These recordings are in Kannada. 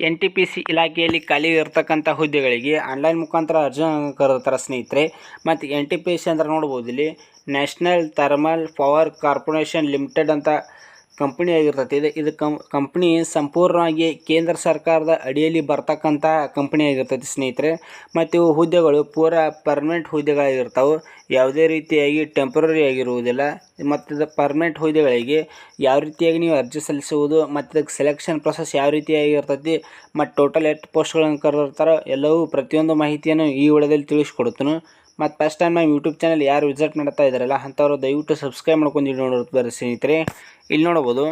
ಎನ್ ಟಿ ಪಿ ಸಿ ಇಲಾಖೆಯಲ್ಲಿ ಖಾಲಿ ಇರತಕ್ಕಂಥ ಹುದ್ದೆಗಳಿಗೆ ಆನ್ಲೈನ್ ಮುಖಾಂತರ ಅರ್ಜಿ ಕರೀತಾರೆ ಸ್ನೇಹಿತರೆ, ಮತ್ತು ಎನ್ ಟಿ ಪಿ ಸಿ ಅಂದ್ರೆ ನೋಡ್ಬೋದು ಇಲ್ಲಿ national thermal power corporation limited ಅಂತ ಕಂಪನಿ ಆಗಿರ್ತೈತಿ. ಇದು ಇದು ಕಂ, ಕಂಪ್ನಿ ಸಂಪೂರ್ಣವಾಗಿ ಕೇಂದ್ರ ಸರ್ಕಾರದ ಅಡಿಯಲ್ಲಿ ಬರ್ತಕ್ಕಂಥ ಕಂಪನಿ ಆಗಿರ್ತೈತಿ ಸ್ನೇಹಿತರೆ. ಮತ್ತು ಇವು ಹುದ್ದೆಗಳು ಪೂರ ಪರ್ಮನೆಂಟ್ ಹುದ್ದೆಗಳಾಗಿರ್ತಾವೆ. ಯಾವುದೇ ರೀತಿಯಾಗಿ ಟೆಂಪ್ರರಿ ಆಗಿರುವುದಿಲ್ಲ. ಮತ್ತು ಇದು ಪರ್ಮನೆಂಟ್ ಹುದ್ದೆಗಳಿಗೆ ಯಾವ ರೀತಿಯಾಗಿ ನೀವು ಅರ್ಜಿ ಸಲ್ಲಿಸುವುದು, ಮತ್ತು ಇದಕ್ಕೆ ಸೆಲೆಕ್ಷನ್ ಪ್ರೊಸೆಸ್ ಯಾವ ರೀತಿಯಾಗಿ ಇರ್ತೈತಿ, ಮತ್ತು ಟೋಟಲ್ ಎಷ್ಟು ಪೋಸ್ಟ್ಗಳನ್ನು ಕರೆದಿರ್ತಾರೋ ಎಲ್ಲವೂ ಪ್ರತಿಯೊಂದು ಮಾಹಿತಿಯನ್ನು ಈ ವಿಡಿಯೋದಲ್ಲಿ ತಿಳಿಸ್ಕೊಡ್ತೀನಿ ಮತ್ತು ಫಸ್ಟ್ ಟೈಮ್ ನಮ್ಮ ಯೂಟ್ಯೂಬ್ ಚಾನಲ್ ಯಾರು ವಿಸಿಟ್ ಮಾಡ್ತಾ ಇದ್ದಾರಲ್ಲ ಅಂಥವ್ರು ದಯವಿಟ್ಟು ಸಬ್ಸ್ಕ್ರೈಬ್ ಮಾಡ್ಕೊಂಡು ನೋಡೋದು ಬರ್ರಿ ಸ್ನೇಹಿತರೆ. ಇಲ್ಲಿ ನೋಡ್ಬೋದು.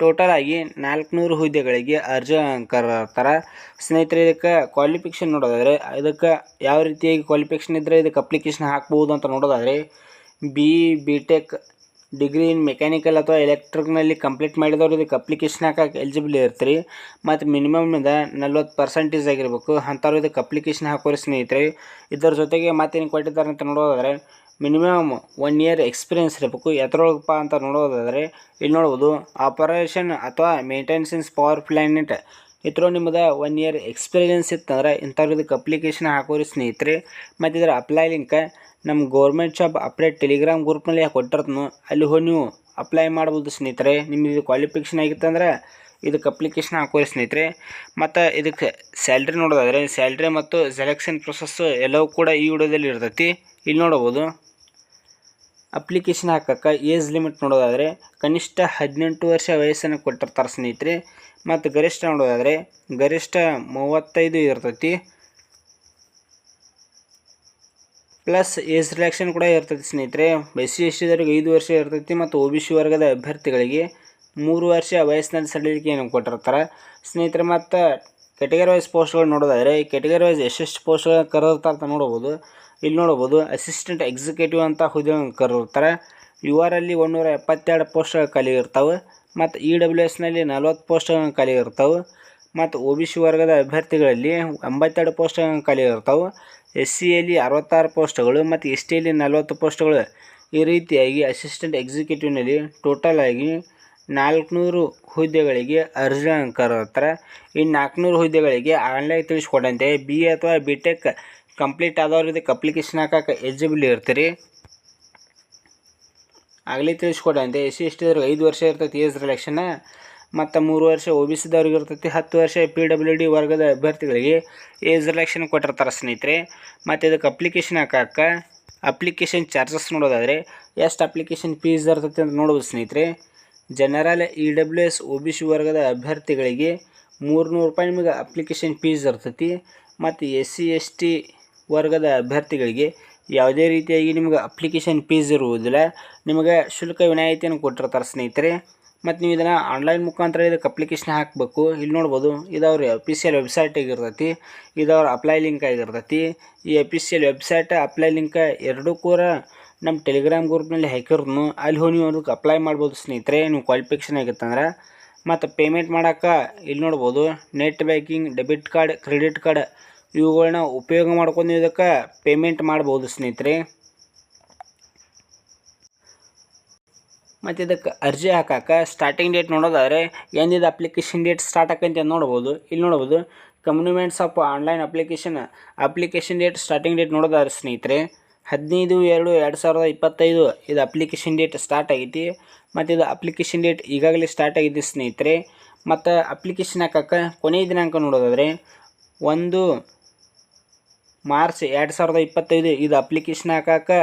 ಟೋಟಲ್ ಆಗಿ ನಾಲ್ಕುನೂರು ಹುದ್ದೆಗಳಿಗೆ ಅರ್ಜಿ ಕರ್ತಾರೆ ಸ್ನೇಹಿತರೆ, ಇದಕ್ಕೆ ಕ್ವಾಲಿಫಿಕೇಷನ್ ನೋಡೋದಾದರೆ, ಇದಕ್ಕೆ ಯಾವ ರೀತಿಯಾಗಿ ಕ್ವಾಲಿಫಿಕೇಷನ್ ಇದ್ದರೆ ಇದಕ್ಕೆ ಅಪ್ಲಿಕೇಶನ್ ಹಾಕ್ಬೋದು ಅಂತ ನೋಡೋದಾದರೆ B B tech degree in mechanical ಅಥವಾ ಎಲೆಕ್ಟ್ರಿಕ್ನಲ್ಲಿ ಕಂಪ್ಲೀಟ್ ಮಾಡಿದವರು ಇದಕ್ಕೆ ಅಪ್ಲಿಕೇಶನ್ ಹಾಕಕ್ಕೆ ಎಲಿಜಿಬಲ್ ಇರ್ತೀರಿ. ಮತ್ತು ಮಿನಿಮಮ್ ಇಂದ ನಲ್ವತ್ತು ಪರ್ಸೆಂಟೇಜ್ ಆಗಿರಬೇಕು. ಅಂಥವ್ರು ಇದಕ್ಕೆ ಅಪ್ಲಿಕೇಶನ್ ಹಾಕೋರಿ ಸ್ನೇಹಿತರೆ. ಇದರ ಜೊತೆಗೆ ಮತ್ತೇನು ಕೊಟ್ಟಿದ್ದಾರೆ ಅಂತ ನೋಡೋದಾದರೆ, ಮಿನಿಮಮ್ ಒನ್ ಇಯರ್ ಎಕ್ಸ್ಪೀರಿಯನ್ಸ್ ಇರಬೇಕು. ಎತ್ತರೊಳಗಪ್ಪ ಅಂತ ನೋಡೋದಾದರೆ, ಇಲ್ಲಿ ನೋಡ್ಬೋದು ಆಪರೇಷನ್ ಅಥವಾ ಮೇಂಟೆನೆನ್ಸ್ ಪವರ್ ಪ್ಲ್ಯಾನೆಟ್ ಇದ್ರ ನಿಮ್ಮದು ಒನ್ ಇಯರ್ ಎಕ್ಸ್ಪೀರಿಯನ್ಸ್ ಇತ್ತಂದ್ರೆ ಇಂಥವ್ರು ಇದಕ್ಕೆ ಅಪ್ಲಿಕೇಶನ್ ಹಾಕೋರಿ ಸ್ನೇಹಿತರೆ, ಮತ್ತು ಇದರ ಅಪ್ಲೈ ಲಿಂಕ್ ನಮ್ಮ ಗೌರ್ಮೆಂಟ್ ಜಾಬ್ ಅಪ್ಡೇಟ್ ಟೆಲಿಗ್ರಾಮ್ ಗ್ರೂಪ್ನಲ್ಲಿ ಕೊಟ್ಟಿರ್ತನು. ಅಲ್ಲಿ ಹೋಗಿ ನೀವು ಅಪ್ಲೈ ಮಾಡ್ಬೋದು ಸ್ನೇಹಿತರೆ. ನಿಮ್ಗೆ ಇದು ಕ್ವಾಲಿಫಿಕೇಷನ್ ಆಗಿತ್ತಂದ್ರೆ ಇದಕ್ಕೆ ಅಪ್ಲಿಕೇಶನ್ ಹಾಕೋರಿ ಸ್ನೇಹಿತರೆ. ಮತ್ತು ಇದಕ್ಕೆ ಸ್ಯಾಲ್ರಿ ನೋಡೋದಾದರೆ ಸ್ಯಾಲ್ರಿ ಮತ್ತು ಸೆಲೆಕ್ಷನ್ ಪ್ರೊಸೆಸ್ಸು ಎಲ್ಲವೂ ಕೂಡ ಈ ವಿಡಿಯೋದಲ್ಲಿ ಇರ್ತೈತಿ. ಇಲ್ಲಿ ನೋಡ್ಬೋದು. ಅಪ್ಲಿಕೇಶನ್ ಹಾಕಕ್ಕೆ ಏಜ್ ಲಿಮಿಟ್ ನೋಡೋದಾದರೆ ಕನಿಷ್ಠ ಹದಿನೆಂಟು ವರ್ಷ ವಯಸ್ಸನ್ನು ಕೊಟ್ಟಿರ್ತಾರೆ ಸ್ನೇಹಿತರೆ. ಮತ್ತು ಗರಿಷ್ಠ ನೋಡೋದಾದರೆ ಗರಿಷ್ಠ ಮೂವತ್ತೈದು ಇರ್ತೈತಿ. ಪ್ಲಸ್ ಏಜ್ ರಿಲ್ಯಾಕ್ಷನ್ ಕೂಡ ಇರ್ತೈತಿ ಸ್ನೇಹಿತರೆ. ಎಸ್ ಸಿ ಎಸ್ ಟಿದವ್ರಿಗೆ ಐದು ವರ್ಷ ಇರ್ತೈತಿ ಮತ್ತು ಒ ಬಿ ಸಿ ವರ್ಗದ ಅಭ್ಯರ್ಥಿಗಳಿಗೆ ಮೂರು ವರ್ಷ ವಯಸ್ಸಿನಲ್ಲಿ ಸಡಿಲಿಕೆಯನ್ನು ಕೊಟ್ಟಿರ್ತಾರೆ. ಸ್ನೇಹಿತರೆ, ಮತ್ತು ಕೆಟಗರಿ ವೈಸ್ ಪೋಸ್ಟ್ಗಳು ನೋಡೋದಾದರೆ, ಈ ಕೆಟಗರಿ ವೈಸ್ ಎಷ್ಟೆಷ್ಟು ಪೋಸ್ಟ್ಗಳನ್ನ ಕರೆದಿರ್ತಾರೆ ಅಂತ ನೋಡ್ಬೋದು ಇಲ್ಲಿ ನೋಡ್ಬೋದು ಅಸಿಸ್ಟೆಂಟ್ ಎಕ್ಸಿಕ್ಯೂಟಿವ್ ಅಂತ ಹುದ್ದೆ ಕರೆದಿರ್ತಾರೆ. ಯು ಆರ್ ಅಲ್ಲಿ ಒಂದೂರ ಎಪ್ಪತ್ತೆರಡು ಪೋಸ್ಟ್ಗಳು ಖಾಲಿ ಇರ್ತಾವೆ. ಮತ್ತು ಇ ಡಬ್ಲ್ಯೂ ಎಸ್ನಲ್ಲಿ ನಲ್ವತ್ತು ಪೋಸ್ಟ್ಗಳನ್ನು ಖಾಲಿ ಇರ್ತಾವೆ. ಮತ್ತು ಒ ಬಿ ಸಿ ವರ್ಗದ ಅಭ್ಯರ್ಥಿಗಳಲ್ಲಿ ಎಂಬತ್ತೆರಡು ಪೋಸ್ಟ್ಗಳನ್ನು ಖಾಲಿ ಇರ್ತಾವೆ. ಎಸ್ ಸಿಯಲ್ಲಿ ಅರವತ್ತಾರು ಪೋಸ್ಟ್ಗಳು ಮತ್ತು ಎಸ್ ಟಿಯಲ್ಲಿ ನಲ್ವತ್ತು ಪೋಸ್ಟ್ಗಳು ಈ ರೀತಿಯಾಗಿ ಅಸಿಸ್ಟೆಂಟ್ ಎಕ್ಸಿಕ್ಯೂಟಿವ್ನಲ್ಲಿ ಟೋಟಲ್ ಆಗಿ ನಾಲ್ಕುನೂರು ಹುದ್ದೆಗಳಿಗೆ ಅರ್ಜಿ ಹತ್ರ. ಈ ನಾಲ್ಕುನೂರು ಹುದ್ದೆಗಳಿಗೆ ಆನ್ಲೈನ್ ತಿಳಿಸ್ಕೊಡಂತೆ. ಬಿ ಅಥವಾ ಬಿ ಟೆಕ್ ಕಂಪ್ಲೀಟ್ ಆದವ್ರು ಇದಕ್ಕೆ ಅಪ್ಲಿಕೇಶನ್ ಹಾಕಕ್ಕೆ ಎಲಿಜಿಬಲ್ ಇರ್ತೀರಿ. ಆಗಲೇ ತಿಳಿಸ್ಕೊಡಂತೆ. ಎಸ್ ಸಿ, ಎಸ್ ಟಿದವ್ರಿಗೆ ಐದು ವರ್ಷ ಇರ್ತೈತಿ ಏಜ್ ರಿಲೆಕ್ಷನ್. ಮತ್ತು ಮೂರು ವರ್ಷ ಒ ಬಿ ಸಿದವ್ರಿಗೆ ಇರ್ತೈತಿ, ಹತ್ತು ವರ್ಷ ಪಿ ಡಬ್ಲ್ಯೂ ಡಿ ವರ್ಗದ ಅಭ್ಯರ್ಥಿಗಳಿಗೆ ಏಜ್ ರಿಲೆಕ್ಷನ್ ಕೊಟ್ಟಿರ್ತಾರೆ ಸ್ನೇಹಿತರೆ. ಮತ್ತು ಇದಕ್ಕೆ ಅಪ್ಲಿಕೇಶನ್ ಹಾಕಕ್ಕೆ ಅಪ್ಲಿಕೇಶನ್ ಚಾರ್ಜಸ್ ನೋಡೋದಾದರೆ ಎಷ್ಟು ಅಪ್ಲಿಕೇಶನ್ ಫೀಸ್ ಇರ್ತೈತಿ ಅಂತ ನೋಡ್ಬೋದು ಸ್ನೇಹಿತರೆ. General E W S O B C ವರ್ಗದ ಅಭ್ಯರ್ಥಿಗಳಿಗೆ ಮೂರುನೂರು ರೂಪಾಯಿ ನಿಮಗೆ ಅಪ್ಲಿಕೇಶನ್ ಫೀಸ್ ಇರ್ತೈತಿ. ಮತ್ತು ಎಸ್ ಸಿ ಎಸ್ ಟಿ ವರ್ಗದ ಅಭ್ಯರ್ಥಿಗಳಿಗೆ ಯಾವುದೇ ರೀತಿಯಾಗಿ ನಿಮಗೆ ಅಪ್ಲಿಕೇಶನ್ ಫೀಸ್ ಇರುವುದಿಲ್ಲ. ನಿಮಗೆ ಶುಲ್ಕ ವಿನಾಯಿತಿಯನ್ನು ಕೊಟ್ಟಿರ್ತಾರೆ ಸ್ನೇಹಿತರೆ. ಮತ್ತು ನೀವು ಇದನ್ನು ಆನ್ಲೈನ್ ಮುಖಾಂತರ ಇದಕ್ಕೆ ಅಪ್ಲಿಕೇಶನ್ ಹಾಕಬೇಕು. ಇಲ್ಲಿ ನೋಡ್ಬೋದು, ಇದು ಅವ್ರ ಅಫಿಷಿಯಲ್ ವೆಬ್ಸೈಟ್ ಆಗಿರ್ತೈತಿ. ಇದು ಅವ್ರ ಅಪ್ಲೈ ಲಿಂಕ್ ಆಗಿರ್ತೈತಿ. ಈ ಅಫಿಷಿಯಲ್ ವೆಬ್ಸೈಟ್ ಅಪ್ಲೈ ಲಿಂಕ್ ಎರಡೂ ಕೂಡ ನಮ್ಮ ಟೆಲಿಗ್ರಾಮ್ ಗ್ರೂಪ್ನಲ್ಲಿ ಹಾಕಿರ್ನು ಅಲ್ಲಿ ಹೋಗಿ ನೀವು ಅದಕ್ಕೆ ಅಪ್ಲೈ ಮಾಡ್ಬೋದು ಸ್ನೇಹಿತರೆ, ನೀವು ಕ್ವಾಲಿಫಿಕೇಷನ್ ಆಗಿತ್ತಂದ್ರೆ ಮತ್ತು ಪೇಮೆಂಟ್ ಮಾಡೋಕೆ ಇಲ್ಲಿ ನೋಡ್ಬೋದು net banking debit card credit card ಇವುಗಳನ್ನ ಉಪಯೋಗ ಮಾಡ್ಕೊಂಡು ಇದಕ್ಕೆ ಪೇಮೆಂಟ್ ಮಾಡ್ಬೋದು ಸ್ನೇಹಿತರೆ. ಮತ್ತು ಇದಕ್ಕೆ ಅರ್ಜಿ ಹಾಕಕ್ಕೆ ಸ್ಟಾರ್ಟಿಂಗ್ ಡೇಟ್ ನೋಡೋದಾದರೆ ಎಂದಿದ್ದ ಅಪ್ಲಿಕೇಶನ್ ಡೇಟ್ ಸ್ಟಾರ್ಟ್ ಆಕಂತ ನೋಡ್ಬೋದು. ಇಲ್ಲಿ ನೋಡ್ಬೋದು commencements of online application application date starting date ನೋಡೋದಾದ್ರೆ ಸ್ನೇಹಿತರೆ. ಹದಿನೈದು, ಎರಡು ಎರಡು ಸಾವಿರದ ಇಪ್ಪತ್ತೈದು ಇದು ಅಪ್ಲಿಕೇಶನ್ ಡೇಟ್ ಸ್ಟಾರ್ಟ್ ಆಗೈತಿ. ಮತ್ತು ಇದು ಅಪ್ಲಿಕೇಶನ್ ಡೇಟ್ ಈಗಾಗಲೇ ಸ್ಟಾರ್ಟ್ ಆಗಿದೆ ಸ್ನೇಹಿತರೆ. ಮತ್ತು ಅಪ್ಲಿಕೇಶನ್ ಹಾಕಕ್ಕೆ ಕೊನೆಯ ದಿನಾಂಕ ನೋಡೋದಾದರೆ ಒಂದು ಮಾರ್ಚ್ ಎರಡು ಸಾವಿರದ ಇಪ್ಪತ್ತೈದು ಇದು ಅಪ್ಲಿಕೇಶನ್ ಹಾಕಕ್ಕೆ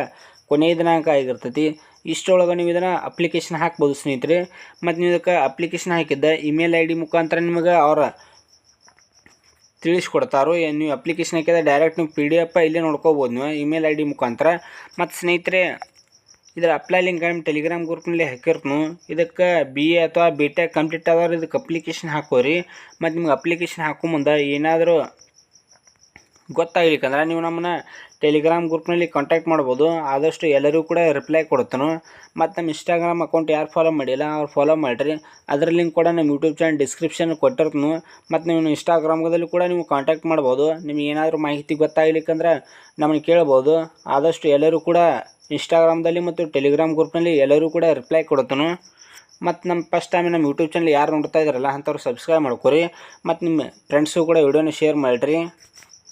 ಕೊನೆಯ ದಿನಾಂಕ ಆಗಿರ್ತೈತಿ. ಇಷ್ಟರೊಳಗೆ ನೀವು ಇದನ್ನು ಅಪ್ಲಿಕೇಶನ್ ಹಾಕ್ಬೋದು ಸ್ನೇಹಿತರೆ. ಮತ್ತು ನೀವು ಇದಕ್ಕೆ ಅಪ್ಲಿಕೇಶನ್ ಹಾಕಿದ್ದ ಇಮೇಲ್ ಐ ಡಿ ಮುಖಾಂತರ ನಿಮಗೆ ಅವರ ತಿಳಿಸ್ಕೊಡ್ತಾರೋ ನೀವು ಅಪ್ಲಿಕೇಶನ್ ಹಾಕಿದ್ರೆ ಡೈರೆಕ್ಟ್ ನೀವು ಪಿ ಡಿ ಎಫ್ ಇಲ್ಲೇ ನೋಡ್ಕೋಬೋದು ನೀವು ಇಮೇಲ್ ಐ ಡಿ ಮುಖಾಂತರ. ಮತ್ತು ಸ್ನೇಹಿತರೆ, ಇದರ ಅಪ್ಲೈ ಲಿಂಕ್ ನಿಮ್ಮ ಟೆಲಿಗ್ರಾಮ್ ಗ್ರೂಪ್ನಲ್ಲಿ ಹಾಕಿರ್ತನು. ಇದಕ್ಕೆ ಬಿ ಎ ಅಥವಾ ಬಿ ಟೆಕ್ ಕಂಪ್ಲೀಟ್ ಆದವ್ರು ಇದಕ್ಕೆ ಅಪ್ಲಿಕೇಶನ್ ಹಾಕೋರಿ. ಮತ್ತು ನಿಮ್ಗೆ ಅಪ್ಲಿಕೇಶನ್ ಹಾಕೋ ಮುಂದೆ ಏನಾದರೂ ಗೊತ್ತಾಗ್ಲಿಕ್ಕಂದ್ರೆ ನೀವು ನಮ್ಮನ್ನ ಟೆಲಿಗ್ರಾಮ್ ಗ್ರೂಪ್ನಲ್ಲಿ ಕಾಂಟ್ಯಾಕ್ಟ್ ಮಾಡ್ಬೋದು. ಆದಷ್ಟು ಎಲ್ಲರೂ ಕೂಡ ರಿಪ್ಲೈ ಕೊಡ್ತಾನೆ ಮತ್ತು ನಮ್ಮ ಇನ್ಸ್ಟಾಗ್ರಾಮ್ ಅಕೌಂಟ್ ಯಾರು ಫಾಲೋ ಮಾಡಿಲ್ಲ, ಅವ್ರು ಫಾಲೋ ಮಾಡಿರಿ. ಅದರ ಲಿಂಕ್ ಕೂಡ ನಮ್ಮ ಯೂಟ್ಯೂಬ್ ಚಾನಲ್ ಡಿಸ್ಕ್ರಿಪ್ಷನ್ ಕೊಟ್ಟಿರ್ತನು. ಮತ್ತು ನೀವು ಇನ್ಸ್ಟಾಗ್ರಾಮ್ದಲ್ಲಿ ಕೂಡ ನೀವು ಕಾಂಟ್ಯಾಕ್ಟ್ ಮಾಡ್ಬೋದು. ನಿಮ್ಗೆ ಏನಾದರೂ ಮಾಹಿತಿ ಗೊತ್ತಾಗಲಿಕ್ಕಂದ್ರೆ ನಮ್ಮನ್ನು ಕೇಳ್ಬೋದು. ಆದಷ್ಟು ಎಲ್ಲರೂ ಕೂಡ ಇನ್ಸ್ಟಾಗ್ರಾಮ್ದಲ್ಲಿ ಮತ್ತು ಟೆಲಿಗ್ರಾಮ್ ಗ್ರೂಪ್ನಲ್ಲಿ ಎಲ್ಲರೂ ಕೂಡ ರಿಪ್ಲೈ ಕೊಡ್ತಾನೆ ಮತ್ತು ನಮ್ಮ ಫಸ್ಟ್ ಟೈಮ್ ನಮ್ಮ ಯೂಟ್ಯೂಬ್ ಚಾನಲ್ ಯಾರು ನೋಡ್ತಾ ಇದ್ದಾರಲ್ಲ, ಅಂಥವ್ರು ಸಬ್ಸ್ಕ್ರೈಬ್ ಮಾಡ್ಕೊರಿ. ಮತ್ತು ನಿಮ್ಮ ಫ್ರೆಂಡ್ಸು ಕೂಡ ವಿಡಿಯೋನ ಶೇರ್ ಮಾಡಿರಿ.